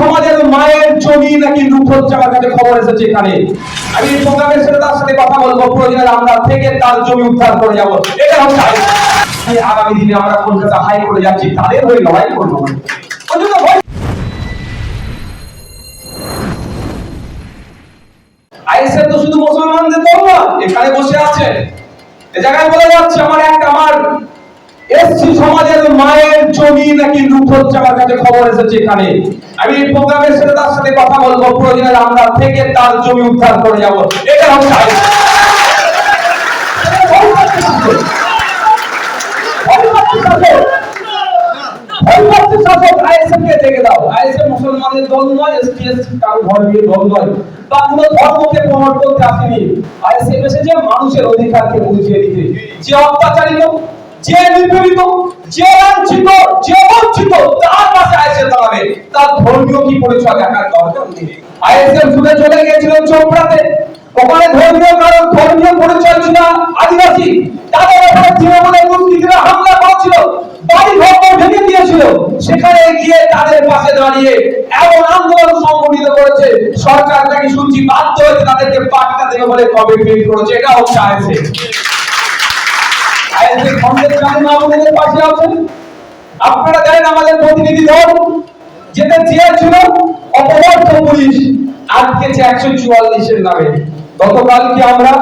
সমাজের মায়ের জমি নাকি খবর এসেছে এখানে? আমি প্রোগ্রামের সাথে তার সাথে কথা বলব, প্রয়োজনে আমরা থেকে তার জমি উদ্ধার করে এটা হচ্ছে। আগামী দিনে আমরা কলকাতা হাইকোর্টে যাচ্ছি, তাদের হয়ে লড়াই করব আইএসএফ তো শুধু মুসলমানদের দল না এখানে বসে আছে। এ জায়গায় বলে যাচ্ছে, আমার একটা আমার এসছি সমাজের মায়ের জমি নাকি কাছে খবর এসেছে এখানে। আমি এই প্রোগ্রামের সাথে তার সাথে কথা বলব। প্রয়োজনে আমরা থেকে তার জমি উদ্ধার করে যাব। এটা হচ্ছে ধর্মকে এসেছে মানুষের অধিকারকে বুঝিয়ে দিতে। যে অত্যাচারিত যে নিপীড়িত যে লাঞ্ছিত, যে বঞ্চিত, তার কাছে আইএসএফ দাঁড়াবে তার ধর্মীয় কি পরিচয় দেখার দরকার নেই। আইএসএফ ছুটে চলে গিয়েছিল চোপড়াতে। ওখানে ধর্মীয় কারণ ধর্মীয় পরিচয় ছিল আদিবাসী। তাদের উপরে তৃণমূলের দুষ্কৃতীরা হামলা করেছিল বাড়ি ঘর ভেঙে দিয়েছিল। সেখানে গিয়ে তাদের পাশে দাঁড়িয়ে এমন আন্দোলন সংগঠিত করেছে, সরকার নাকি শুনছি বাধ্য হয়েছে তাদেরকে পাটকা দেবে বলে কমিটমেন্ট করেছে। এটা হচ্ছে আপনারা জানেন আমাদের প্রতিনিধি দল যেতে চেয়েছিল অপরাধ পুলিশ আটকেছে একশো চুয়াল্লিশের নামে। গতকালকে আমরা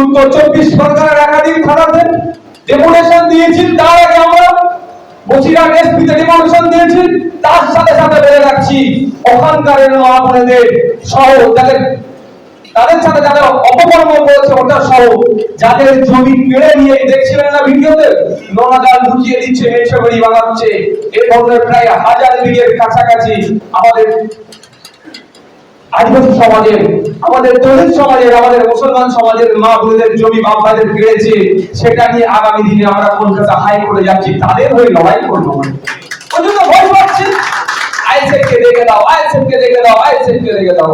উত্তর চব্বিশ পরগনার একাধিক থানাতে ডেপুটেশন দিয়েছি, তার আগে আমরা বসিরহাট এসপিতে ডেপুটেশন দিয়েছি, তার সাথে সাথে বলে রাখছি, ওখানকার আপনাদের সহ যাদের তাদের সাথে যাদের অপকর্ম করেছে ওটা সহ যাদের জমি কেড়ে নিয়ে দেখছিলেন না ভিডিওতে নোনা জাল ঢুকিয়ে দিচ্ছে মেছে বাড়ি বানাচ্ছে এ ধরনের প্রায় হাজার বিঘের কাছাকাছি আমাদের আদিবাসী সমাজের, আমাদের দলিত সমাজের, আমাদের মুসলমান সমাজের মা বোনদের জমি বাপ ভাইদের কেড়েছে সেটা নিয়ে আগামী দিনে আমরা কলকাতা হাইকোর্টে যাচ্ছি। তাদের হয়ে লড়াই করব ওই জন্য ভয় পাচ্ছে। আইএসএফ কে দেখে দাও আইএসএফ কে দেখে দাও আইএসএফ কে দেখে দাও।